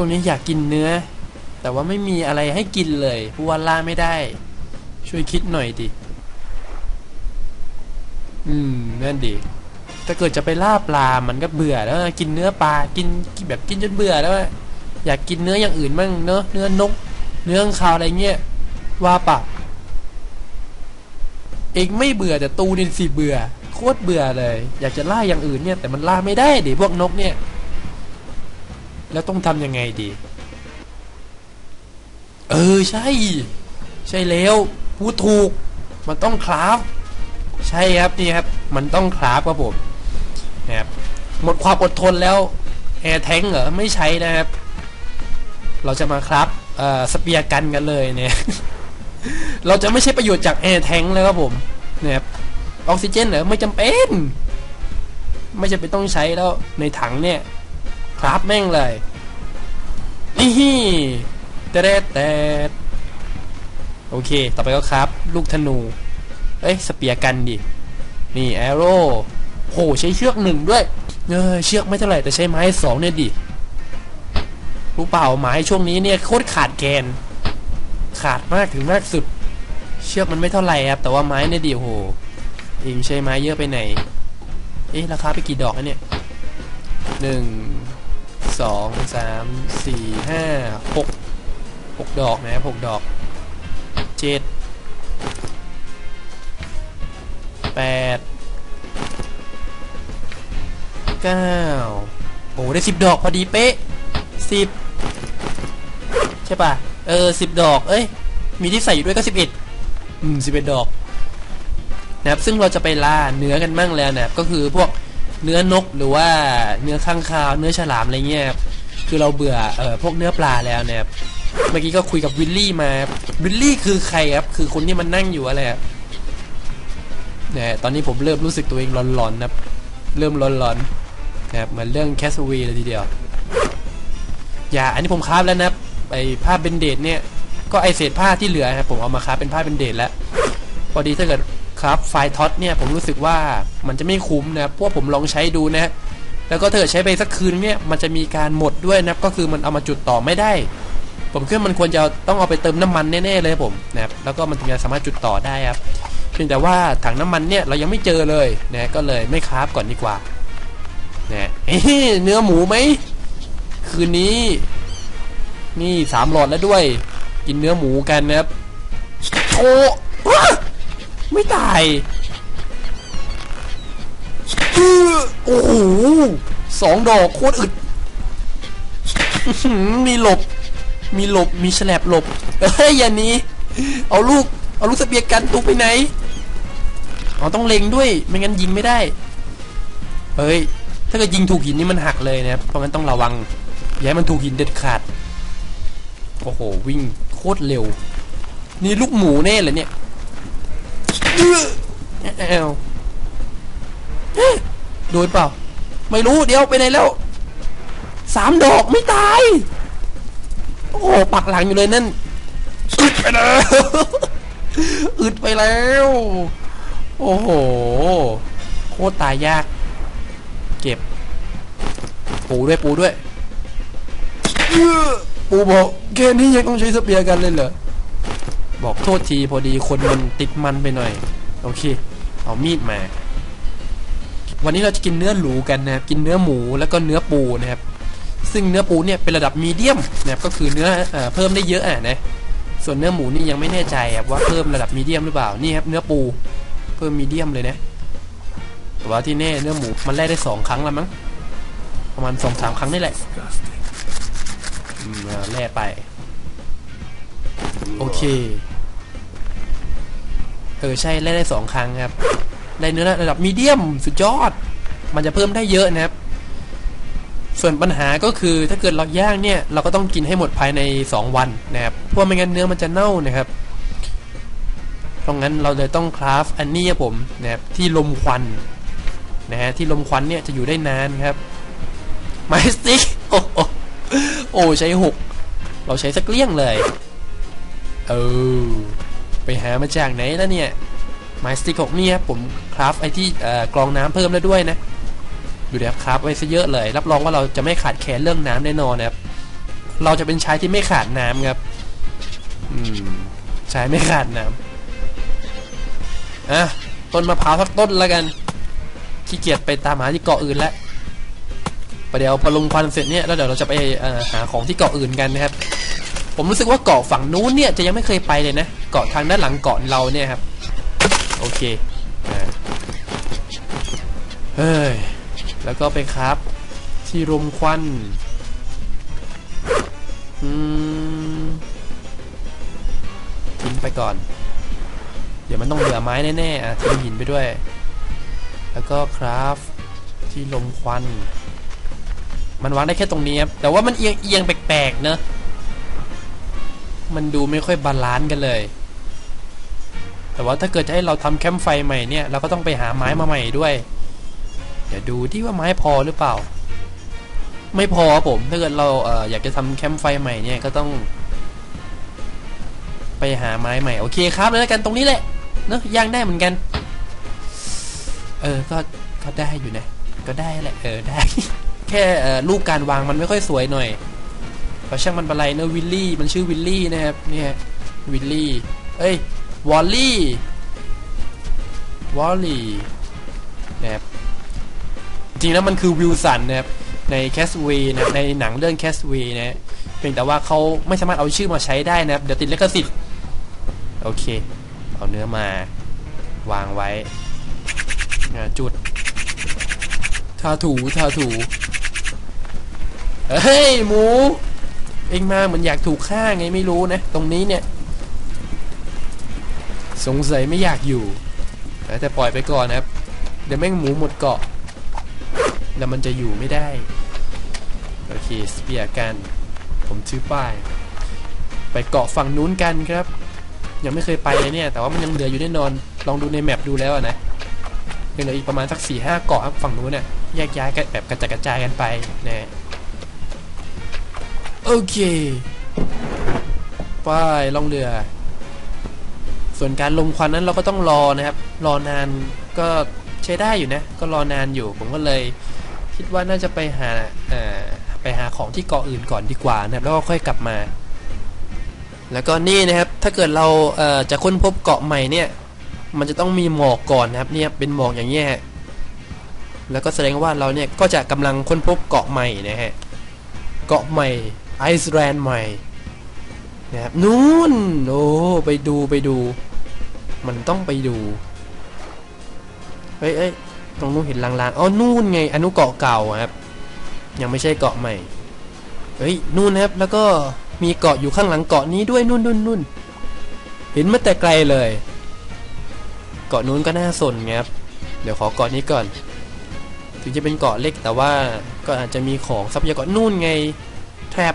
ช่วงนี้อยากกินเนื้อ แต่ว่าไม่มีอะไรให้กินเลยเพราะว่าล่าไม่ได้ ช่วยคิดหน่อยดิ อืมนั่นดิถ้าเกิดจะไปล่าปลา มันก็เบื่อแล้วกินเนื้อปลา กินแบบกินจนเบื่อแล้วอยากกินเนื้ออย่างอื่นบ้างเนอะเนื้อนก เนื้อข้าวอะไรเงี้ยว่าปะเองไม่เบื่อแต่ตูนินสิเบื่อโคตรเบื่อเลย อยากจะล่าอย่างอื่นเนี่ย แต่มันล่าไม่ได้ดิพวกนกเนี่ย แล้วต้องทำยังไงดี เออใช่ ใช่แล้วพูดถูก มันต้องคราฟ ใช่ครับนี่ครับ มันต้องคราฟครับผมนะครับหมดความอดทนแล้วแอร์แทงเหรอไม่ใช้นะครับ เราจะมาครับเอ่อสเปียร์กันกันเลยเนี่ย เราจะไม่ใช่ประโยชน์จากแอร์แทงเลยครับผมนะครับออกซิเจนเหรอไม่จำเป็น ไม่จำเป็นต้องใช้แล้วในถังเนี่ย คราฟแม่งเลยนี่แต่แต่โอเค ต่อไปก็ครับ ลูกธนู เอ้ย สเปียร์กันดิ นี่แอโร่โหใช้เชือกหนึ่งด้วย เออเชือกไม่เท่าไหร่แต่ใช้ไม้สองเนี่ยดิ รู้เปล่าไม้ช่วงนี้เนี่ยโคตรขาดแกน ขาดมากถึงมากสุด เชือกมันไม่เท่าไหร่ครับ แต่ว่าไม้เนี่ยดิโหเองใช้ไม้เยอะไปไหน เอ๊ะราคาไปกี่ดอกนะเนี่ยหนึ่ง สองสามสี่ห้าหกหกดอกนะครับหกดอกเจ็ดแปดเก้าโอ้ได้สิบดอกพอดีเป๊ะสิบใช่ป่ะ เออสิบดอก เอ้ย มีที่ใส่อยู่ด้วยก็สิบเอ็ดอืมสิบเอ็ดดอกนะครับซึ่งเราจะไปล่าเนื้อกันบ้างแล้วนะครับก็คือพวก เนื้อนกหรือว่าเนื้อข้างคาว เนื้อฉลามอะไรเงี้ยครับคือเราเบื่อเอ่อพวกเนื้อปลาแล้วเนะครับเมื่อกี้ก็คุยกับวิลลี่มาวิลลี่คือใครครับ คือคนที่มันนั่งอยู่อะไรเนี่ยตอนนี้ผมเริ่มรู้สึกตัวเองร้อนๆนะครับเริ่มร้อนๆนะครับเหมือนเรื่องแคสวีเลยทีเดียว อย่า อันนี้ผมคราบแล้วนะไอผ้าเบนเดตเนี่ย ก็ไอเศษผ้าที่เหลือครับผมเอามาคราบเป็นผ้าเบนเดตแล้ว พอดีถ้าเกิด ครับไฟล์ท็อตเนี่ยผมรู้สึกว่ามันจะไม่คุ้มนะครับพวกผมลองใช้ดูนะแล้วก็ถ้าเกิดใช้ไปสักคืนเนี่ยมันจะมีการหมดด้วยนะครับก็คือมันเอามาจุดต่อไม่ได้ ผมคิดว่ามันควรจะต้องเอาไปเติมน้ำมันแน่ๆเลยผมนะครับแล้วก็มันถึงจะสามารถจุดต่อได้ครับเพียงแต่ว่าถังน้ำมันเนี่ยเรายังไม่เจอเลยนะก็เลยไม่คราฟก่อนดีกว่านะเอ๊ะเนื้อหมูไหมคืนนี้ นี่สามหลอดแล้วด้วย กินเนื้อหมูกันนะครับโอ้ว้า ไม่ตายอื้อโอ้โหสองดอกโคตรอึดมีหลบ มีหลบ มีแฉลบหลบเอ้ยอย่านี้ เอาลูก เอาลูกสเปียกันตุกไปไหนอ๋อต้องเล็งด้วย ไม่งั้นยิงไม่ได้ เฮ้ย ถ้าเกิดยิงถูกหินนี่มันหักเลยนะครับ เพราะงั้นต้องระวัง อย่าให้มันถูกหินเด็ดขาด โอ้โห วิ่งโคตรเร็ว นี่ลูกหมูแน่เลยเนี่ย อื้ออวโดนเปล่า ไม่รู้เดี๋ยวไปไหนแล้วสามดอกไม่ตาย โอ้โหปักหลังอยู่เลยนั่นอึดไปแล้วอึดไปแล้ว โอ้โห โคตรตายยาก เก็บ ปูด้วยปูด้วย ปูบอกแค่นี้ยังต้องใช้สเปียร์กันเลยเหรอ บอกโทษทีพอดีคนมันติดมันไปหน่อย โอเค เอามีดมา วันนี้เราจะกินเนื้อหรูกันนะครับ กินเนื้อหมูแล้วก็เนื้อปูนะครับ ซึ่งเนื้อปูเนี่ยเป็นระดับมีเดียมนะครับ ก็คือเนื้อเอเพิ่มได้เยอะอะนะ ส่วนเนื้อหมูนี่ยังไม่แน่ใจครับว่าเพิ่มระดับมีเดียมหรือเปล่า นี่ครับเนื้อปู เพิ่มมีเดียมเลยนะ แต่ว่าที่แน่เนื้อหมูมันแล่ได้สองครั้งแล้วมั้ง ประมาณสองสามครั้งนี่แหละแล่ไป โอเค เออใช่แล่ได้สองครั้งครับ ได้เนื้อระดับมีเดียมสุดยอด มันจะเพิ่มได้เยอะนะครับ ส่วนปัญหาก็คือถ้าเกิดเราย่างเนี่ย เราก็ต้องกินให้หมดภายใน 2 วันนะครับเพราะไม่งั้นเนื้อมันจะเน่านะครับเพราะงั้นเราเลยต้องคราฟอันนี้ครับผมนะครับที่ลมควันนะฮะที่ลมควันเนี่ยจะอยู่ได้นานครับไมสติกโอ้โหโอ้ใช้หกเราใช้สักเกลี้ยงเลย เออ ไปหามาจากไหนแล้วเนี่ยไมสติกหกเนี่ยผมคราฟไอที่กรองน้ำเพิ่มแล้วด้วยนะดูเดี๋ยวครับไว้ซะเยอะเลย รับรองว่าเราจะไม่ขาดแคลนเรื่องน้ำแน่นอนนะครับ เราจะเป็นชายที่ไม่ขาดน้ำครับอืมชายไม่ขาดน้ำอะต้นมะพร้าวสักต้นแล้วกันขี้เกียจไปตามหาที่เกาะอื่นแล้วประเดี๋ยวพอลงควันเสร็จเนี่ยแล้วเดี๋ยวเราจะไปหาของที่เกาะอื่นกันนะครับ ผมรู้สึกว่าเกาะฝั่งนู้นเนี่ยจะยังไม่เคยไปเลยนะ เกาะทางด้านหลังเกาะเราเนี่ยครับ โอเคเฮ้ย แล้วก็ไปครับ ที่รมควันอืมทิ้งไปก่อน เดี๋ยวมันต้องเหลือไม้แน่ๆอะทิ้งหินไปด้วย แล้วก็คราฟที่ลมควัน มันวางได้แค่ตรงนี้ครับ แต่ว่ามันเอียงเอียงๆแปลกๆเนอะ มันดูไม่ค่อยบาลานซ์กันเลย แต่ว่าถ้าเกิดจะให้เราทำแคมป์ไฟใหม่เนี่ย เราก็ต้องไปหาไม้มาใหม่ด้วย เดี๋ยวดูที่ว่าไม้พอหรือเปล่า ไม่พอครับผม ถ้าเกิดเราเอออยากจะทำแคมป์ไฟใหม่เนี่ยก็ต้อง ไปหาไม้ใหม่ โอเคครับแล้วกันตรงนี้แหละเนอะย่างได้เหมือนกัน เออ ก็ ก็ได้อยู่นะ ก็ได้แหละ เออ ได้ แค่เอ่อรูปการวางมันไม่ค่อยสวยหน่อย เพราช่างมันป็นไรเนอะวิลลี่ มันชื่อวิลลี่นะครับนี่ยวิลลี่เอ้ยวอลลี่วอลลี่นะครับจริงแล้วมันคือวิลสันนะครับในแคสเวย์นะในหนังเรื่องแคสเวย์นะเพียงแต่ว่าเขาไม่สามารถเอาชื่อมาใช้ได้นะครับเดี๋ยวติดลิขสิทธิ์โอเค เอาเนื้อมาวางไว้จุดทาถูทาถูเฮ้ยหมู เองมาเหมือนอยากถูกฆ่าไงไม่รู้นะ ตรงนี้เนี่ย สงสัยไม่อยากอยู่แต่ปล่อยไปก่อนนะครับ เดี๋ยวแม่งหมูหมดเกาะ แล้วมันจะอยู่ไม่ได้ โอเคสเปียร์กัน ผมชื่อป้าย ไปเกาะฝั่งนู้นกันครับ ยังไม่เคยไปเลยเนี่ย แต่ว่ามันยังเหลืออยู่แน่นอน ลองดูในแมปดูแล้วนะยังเหลืออีกประมาณสักสี่ห้าเกาะครับฝั่งนู้นเนี่ยแยกย้ายกันแบบกระจัดกระจายกันไปนะ โอเค ไปล่องเรือ ส่วนการลมควันนั้นเราก็ต้องรอนะครับ รอนานก็ใช้ได้อยู่นะ ก็รอนานอยู่ ผมก็เลย คิดว่าน่าจะไปหาไปหาของที่เกาะอื่นก่อนดีกว่านะครับ แล้วก็ค่อยกลับมา แล้วก็นี่นะครับ ถ้าเกิดเราเจะค้นพบเกาะใหม่เนี่ย มันจะต้องมีหมอกก่อนนะครับ เนี่ยเป็นหมอกอย่างเงี้ยฮะแล้วก็แสดงว่าเราเนี่ยก็จะกำลังค้นพบเกาะใหม่นะฮะ เกาะใหม่ ไอซ์แลนด์ใหม่นะครับนู่นโอ้ไปดูไปดู มันต้องไปดูเฮ้ยเอ้ยตรงนู้นเห็นลางๆอ๋อนู่นไงอนุเกาะเก่าครับ ยังไม่ใช่เกาะใหม่เฮ้ยนู่นนะครับ แล้วก็มีเกาะอยู่ข้างหลังเกาะนี้ด้วยนู่นนู่นนู่นเห็นมาแต่ไกลเลย เกาะนู้นก็น่าสนครับเดี๋ยวขอเกาะนี้ก่อน ถึงจะเป็นเกาะเล็กแต่ว่าก็อาจจะมีของทรัพยากรนู่นไงแทบ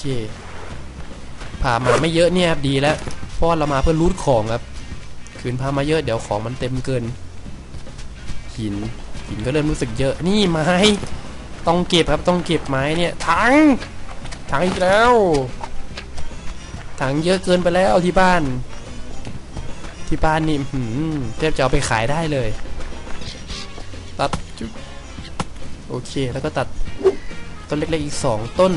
เคพามาไม่เยอะเนี่ยครับดีแล้วเพราะว่าเรามาเพื่อรูทของครับคืนพามาเยอะเดี๋ยวของมันเต็มเกิน หินหินก็เริ่มรู้สึกเยอะนี่ไม้ต้องเก็บครับต้องเก็บไม้เนี่ยถังถังอีกแล้วถังเยอะเกินไปแล้วที่บ้าน ที่บ้านนี่หือแทบจะเอาไปขายได้เลย ตัดจุ๊บโอเคแล้วก็ตัดต้นเล็กๆอีกสองต้น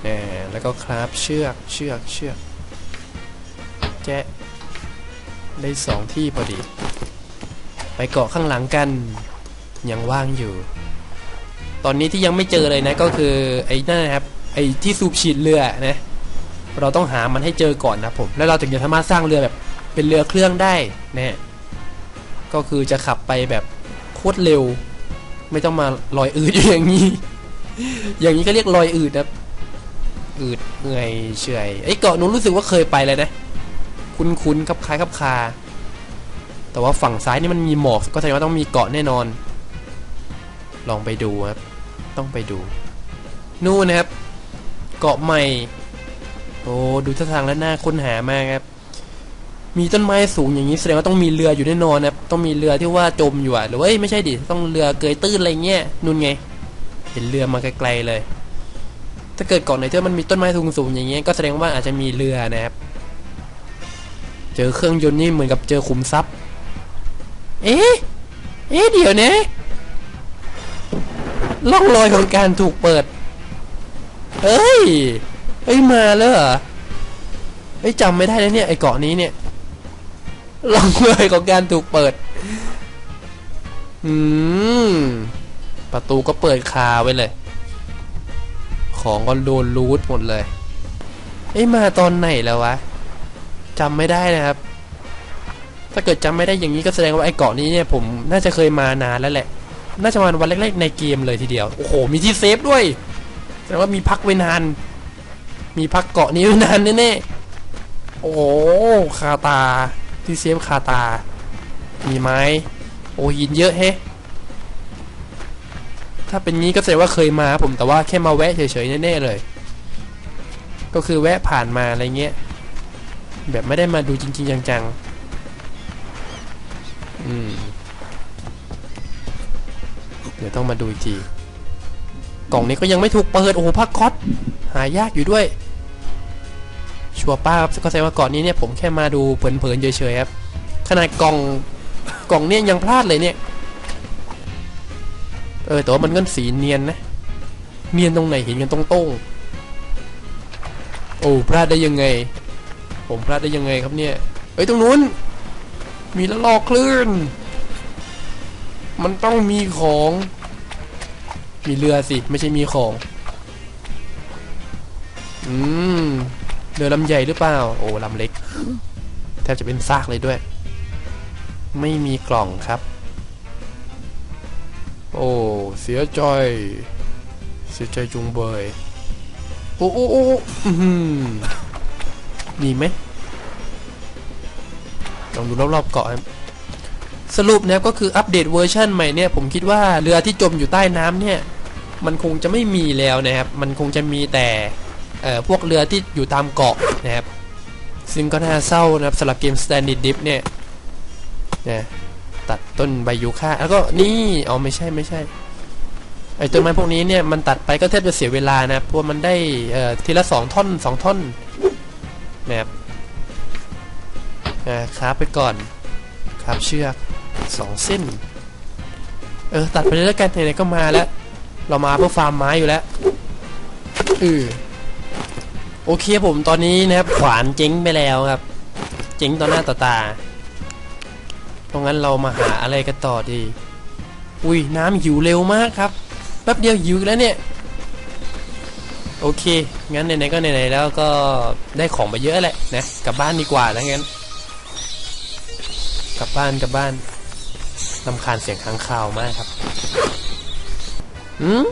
แหมแล้วก็คราฟเชือกเชือกเชือกแจะได้สองที่พอดี ไปเกาะข้างหลังกัน ยังว่างอยู่ ตอนนี้ที่ยังไม่เจอเลยนะก็คือไอ้นั่นนะครับ ไอ้ที่สูบฉีดเรือนะ เราต้องหามันให้เจอก่อนนะผม แล้วเราถึงจะสามารถสร้างเรือแบบเป็นเรือเครื่องได้นะก็คือจะขับไปแบบโคตรเร็ว ไม่ต้องมาลอยอืดอยู่อย่างนี้ อย่างนี้ก็เรียกลอยอืดนะอืดเหนื่อยเฉอยไอ้เกาะนู้นรู้สึกว่าเคยไปเลยนะ คุ้นๆครับคล้ายครับคา แต่ว่าฝั่งซ้ายนี่มันมีหมอกก็แสดงว่าต้องมีเกาะแน่นอน ลองไปดูครับ ต้องไปดู นู่นนะครับ เกาะใหม่ โอ้ดูท่าทางแล้วน่าค้นหามากครับมีต้นไม้สูงอย่างนี้แสดงว่าต้องมีเรืออยู่แน่นอนนะครับต้องมีเรือที่ว่าจมอยู่อะหรือว่าเอ้ยไม่ใช่ดิต้องเรือเกยตื้นอะไรเงี้ยนู่นไง เห็นเรือมาไกลๆเลย ถ้าเกิดเกาะไหนที่มันมีต้นไม้สูงๆอย่างเงี้ยก็แสดงว่าอาจจะมีเรือนะครับ เจอเครื่องยนต์นี่เหมือนกับเจอขุมทรัพย์ เอ๊ะ เอ๊ะเดี๋ยวนะล่องรอยของการถูกเปิด เอ้ย เอ้ยมาแล้วเหรอเอ้ยจำไม่ได้แล้วเนี่ยไอ้เกาะนี้เนี่ยล่องรอยของการถูกเปิด อืม ประตูก็เปิดคาไว้เลย ของก็โดนรูทหมดเลยเอ้ยมาตอนไหนแล้ววะจำไม่ได้นะครับ ถ้าเกิดจำไม่ได้อย่างนี้ก็แสดงว่าไอ้เกาะนี้เนี่ยผมน่าจะเคยมานานแล้วแหละ น่าจะมาวันแรกๆในเกมเลยทีเดียว โอ้โห มีที่เซฟด้วย แสดงว่ามีพักไว้นาน มีพักเกาะนี้ไว้นานแน่ๆ โอ้โห คาตา ที่เซฟคาตา มีไหมโอ้หินเยอะเฮ้ ถ้าเป็นงี้ก็แสดงว่าเคยมาผมแต่ว่าแค่มาแวะเฉยๆแน่ๆเลย ก็คือแวะผ่านมาอะไรเงี้ยแบบไม่ได้มาดูจริง ๆ จังๆอืมเดี๋ยวต้องมาดูอีกทีกล่องนี้ก็ยังไม่ถูกเปิดโอ้โหผ้าก๊อตหายากอยู่ด้วยชัวร์ป้าครับก็แสดงว่าก่อนนี้เนี่ยผมแค่มาดูเผินๆเฉยๆครับขนาดกล่องกล่องเนี่ยยังพลาดเลยเนี่ย ออแต่ว่ามันก็สีเนียนนะ เนียนตรงไหนเห็นกันตรงต้งโอ้พลาดได้ยังไง ผมพลาดได้ยังไงครับเนี่ยเอ้ยตรงนู้น มีละลอกคลื่น มันต้องมีของ มีเรือสิ ไม่ใช่มีของ อืมเรือลำใหญ่หรือเปล่า โอ้ลำเล็ก แทบจะเป็นซากเลยด้วย ไม่มีกล่องครับ โอ้เสียใจเสียใจจุงเบยโอ้โอ้โอ้อื้อหือมีไหมลองดูรอบๆเกาะครับสรุปนะครับก็คืออัปเดตเวอร์ชันใหม่เนี่ยผมคิดว่าเรือที่จมอยู่ใต้น้ำเนี่ย มันคงจะไม่มีแล้วนะครับ มันคงจะมีแต่เอ่อพวกเรือที่อยู่ตามเกาะนะครับ ซึ่งก็น่าเศร้านะครับสำหรับเกม Standard Dip เนี่ยนะ ตัดต้นใบยูคาแล้วก็นี่อ๋อไม่ใช่ไม่ใช่ไอต้นไม้พวกนี้เนี่ยมันตัดไปก็แทบจะเสียเวลานะเพราะว่ามันได้เอ่อทีละสองท่อนสองท่อนนะครับนะครับไปก่อนครับเชือกสองเส้น เออตัดไปเลยแล้วกันไหนๆก็มาแล้ว เรามาเพื่อฟาร์มไม้อยู่แล้วเออโอเคผมตอนนี้นะครับขวานเจ๊งไปแล้วครับ เจ๊งต่อหน้าต่อตา เพราะงั้นเรามาหาอะไรกันต่อดี อุ้ยน้ำหิวเร็วมากครับ แป๊บเดียวหิวแล้วเนี่ย โอเค งั้นไหนๆก็ไหนๆแล้วก็ได้ของมาเยอะแหละนะ กลับบ้านดีกว่าแล้วงั้น กลับบ้านกลับบ้านลำคาญเสียงค้างคาวมากครับอืม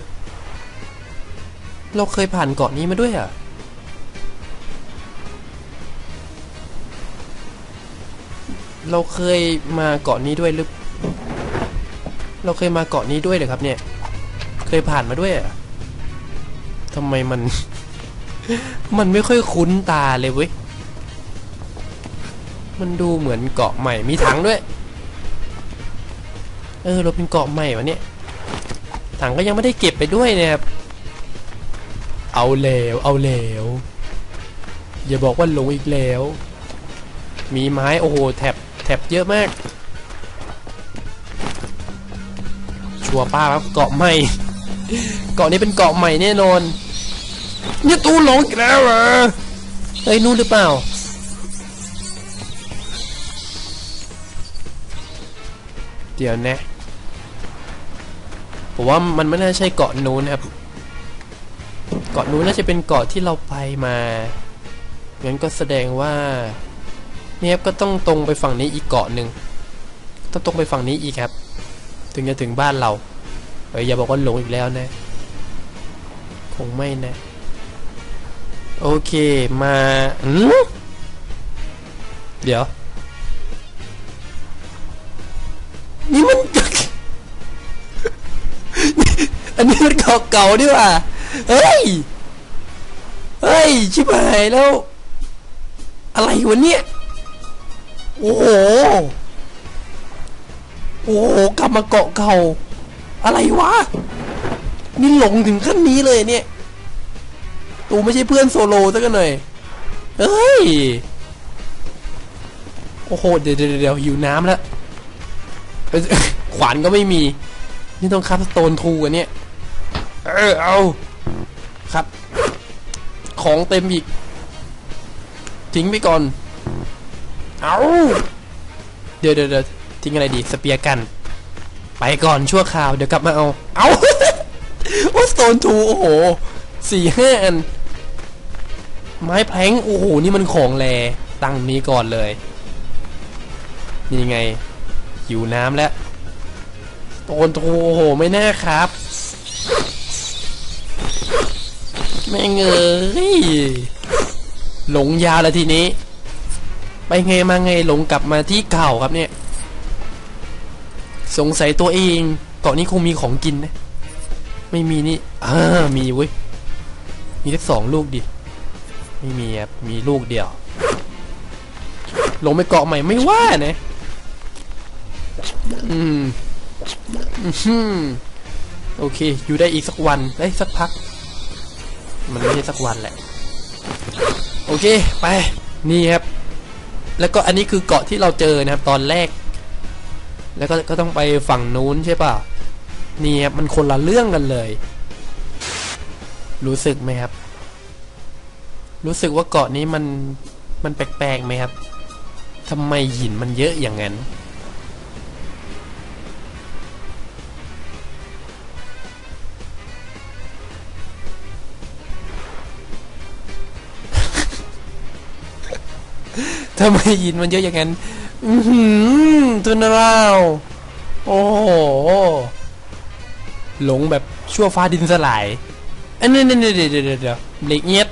เราเคยผ่านเกาะนี้มาด้วยเหรอะ เราเคยมาเกาะนี้ด้วยหรือ เราเคยมาเกาะนี้ด้วยเหรอครับเนี่ย เคยผ่านมาด้วยอะทำไมมัน มันไม่ค่อยคุ้นตาเลยเว้ย มันดูเหมือนเกาะใหม่ มีถังด้วย เออ เราเป็นเกาะใหม่วะเนี่ย ถังก็ยังไม่ได้เก็บไปด้วยนะครับ เอาแล้วเอาแล้วอย่าบอกว่าหลงอีกแล้ว มีไม้ โอ้โห แถบ แถบเยอะมาก ชัวร์ป้าครับเกาะใหม่ เกาะนี้เป็นเกาะใหม่แน่นอน เนี่ยตู้หลงอีกแล้วเหรอเฮ้ยนู่นหรือเปล่า เดี๋ยวนะผมว่ามันไม่น่าใช่เกาะนู้นครับ เกาะนู้นน่าจะเป็นเกาะที่เราไปมา งั้นก็แสดงว่า นี่ยครับก็ต้องตรงไปฝั่งนี้อีกเกาะหนึ่งต้องตรงไปฝั่งนี้อีกครับ ถึงจะถึงบ้านเราเอ้ยอย่าบอกว่าหลงอีกแล้วนะ คงไม่นะ โอเคมาอืเดี๋ยว นี่มัน อันนี้มันเก่าเก่าดีว่าเฮ้ย เฮ้ย ชิบหายแล้ว อะไรวะเนี่ย โอ้โห โอ้โห กลับมาเกาะเก่า อะไรวะ นี่หลงถึงขั้นนี้เลยเนี่ย ตูไม่ใช่เพื่อนโซโล่สักหน่อยเฮ้ย โอ้โห เดี๋ยวเดี๋ยวหิวน้ำแล้วขวานก็ไม่มี นี่ต้องคับสโตนทูอันเนี้ยเออ เอาครับ ของเต็มอีก ทิ้งไปก่อน เอาเดี๋ยวเดี๋ยวเดี๋ยวทิ้งอะไรดีสเปียร์กัน ไปก่อนชั่วคราวเดี๋ยวกลับมาเอา เอาโอ้สโตนทูโอ้โหสี่ห้าอัน ไม้แพลงโอ้โห นี่มันของแรตั้งนี้ก่อนเลย นี่ไง หิวน้ำแล้วสโตนทูโอ้โห ไม่น่าครับ แม่งเอ้ยหลงยาวแล้วทีนี้ ไปไงมาไงหลงกลับมาที่เก่าครับเนี่ย สงสัยตัวเองเกาะนี้คงมีของกินนะ ไม่มีนี่อ่ามีเว้ย มีแค่สองลูกดิ ไม่มีครับ มีลูกเดียว ลงไปเกาะใหม่ไม่ว่านะอืมอื้อหือโอเค อยู่ได้อีกสักวันได้สักพัก มันไม่ใช่สักวันแหละ โอเค ไป นี่ครับ แล้วก็อันนี้คือเกาะที่เราเจอนะครับตอนแรก แล้วก็ก็ต้องไปฝั่งนู้นใช่ป่ะนี่ครับมันคนละเรื่องกันเลย รู้สึกไหมครับ รู้สึกว่าเกาะนี้มันมันแปลกๆไหมครับทำไมหินมันเยอะอย่างนั้น ทำไมหินมันเยอะอย่างนั้นอือหือทุนราวโอ้โหหลงแบบชั่วฟ้าดินสลายอันนี้เดี๋ยวเดี๋ยวเดี๋ยวเหล็กเงียบ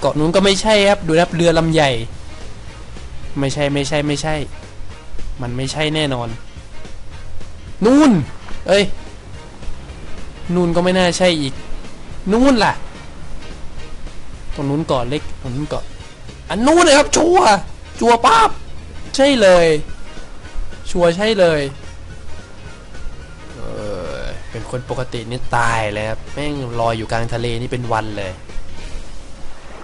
เกาะนู้นก็ไม่ใช่ครับ ดูครับเรือลำใหญ่ ไม่ใช่ไม่ใช่ไม่ใช่ มันไม่ใช่แน่นอน นู่น เอ้ย นู่นก็ไม่น่าใช่อีก นู่นล่ะ ตรงนู้นเกาะเล็กตรงนู้นเกาะอันนู้นเลยครับชัวร์ ชัวป้าบใช่เลย ชัวใช่เลยเออเป็นคนปกตินี่ตายเลยครับแม่งลอยอยู่กลางทะเลนี่เป็นวันเลย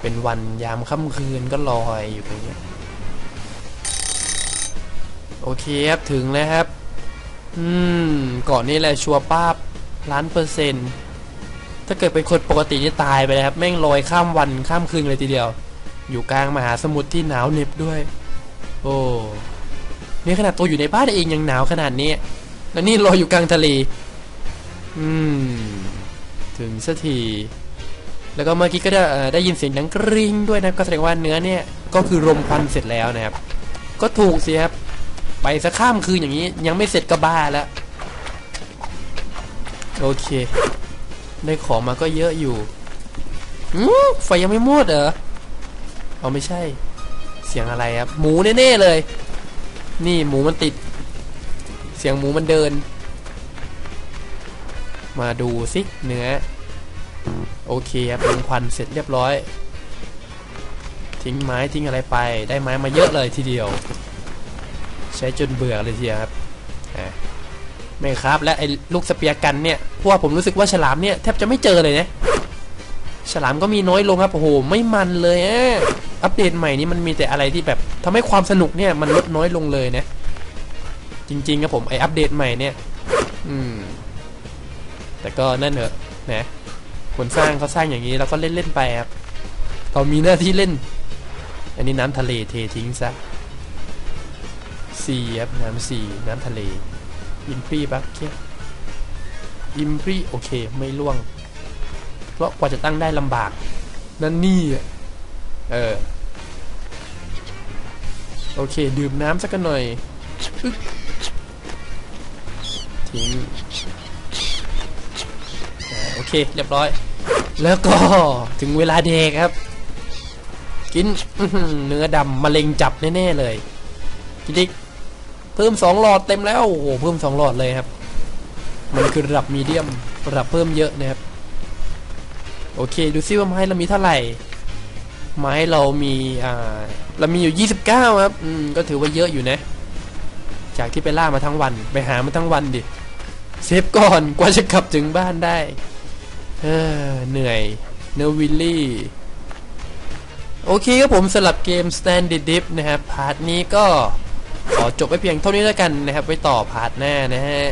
เป็นวันยามค่ำคืนก็ลอยอยู่อย่างเงี้ยโอเคครับถึงแล้วครับ อืมเกาะนี่แหละชัวป้าบล้านเปอร์เซ็นต์ถ้าเกิดเป็นคนปกตินี่ตายไปเลยครับ แม่งลอยข้ามวันข้ามคืนเลยทีเดียว อยู่กลางมหาสมุทรที่หนาวเหน็บด้วย โอ้นี่ขนาดตัวอยู่ในบ้านเองยังหนาวขนาดนี้ แล้วนี่ลอยอยู่กลางทะเล อืม ถึงสักที แล้วก็เมื่อกี้ก็ได้ได้ยินเสียงดังกริ๊งด้วยนะก็แสดงว่าเนื้อเนี่ยก็คือรมควันเสร็จแล้วนะครับ ก็ถูกสิครับ ไปสักข้ามคืนอย่างนี้ ยังไม่เสร็จก็บ้าแล้ว โอเค ได้ของมาก็เยอะอยู่อืมไฟยังไม่หมดเหรอ เอาไม่ใช่ เสียงอะไรครับ หมูแน่ๆเลย นี่หมูมันติด เสียงหมูมันเดิน มาดูสิเนื้อ โอเคครับลงควันเสร็จเรียบร้อย ทิ้งไม้ทิ้งอะไรไป ได้ไม้มาเยอะเลยทีเดียว ใช้จนเบื่อเลยทีเดียวครับไม่ครับ และไอ้ลูกสเปียร์กันเนี่ยพว่าผมรู้สึกว่าฉลามเนี่ยแทบจะไม่เจอเลยนะฉลามก็มีน้อยลงครับโอ้โหไม่มันเลยอะ อัปเดตใหม่นี้มันมีแต่อะไรที่แบบทำให้ความสนุกเนี่ยมันลดน้อยลงเลยนะ จริงๆครับผมไออัปเดตใหม่เนี่ย อืม แต่ก็นั่นเถอะนะคนสร้างเขาสร้างอย่างนี้เราก็เล่นๆไปครับเรามีหน้าที่เล่น อันนี้น้ำทะเลเททิ้งซะซีครับน้ำซีน้ำทะเลอินฟรีบักเก็ตอินฟรีโอเคไม่ล่วง เพราะกว่าจะตั้งได้ลำบาก นั่นนี่อะ เออ โอเค ดื่มน้ำสักกันหน่อย ทิ้งอ่าโอเค เรียบร้อย แล้วก็ถึงเวลาเด็กครับ กินเนื้อดำมะเร็งจับแน่ๆเลยกินดิเพิ่มสองหลอดเต็มแล้ว โอ้โห เพิ่มสองหลอดเลยครับ มันคือระดับมีเดียมระดับเพิ่มเยอะนะครับ โอเค ดูซิว่าไม้เรามีเท่าไหร่ ไม้เรามีอ่าเรามีอยู่ 29 ครับอืมก็ถือว่าเยอะอยู่นะ จากที่ไปล่ามาทั้งวันไปหามาทั้งวันดิเซฟก่อนกว่าจะกลับถึงบ้านได้เออเหนื่อยเนวิลลี่โอเคครับผมสลับเกม Stand It Dip นะครับพาร์ทนี้ก็ขอจบไว้เพียงเท่านี้แล้วกันนะครับ ไว้ต่อพาร์ทหน้านะฮะ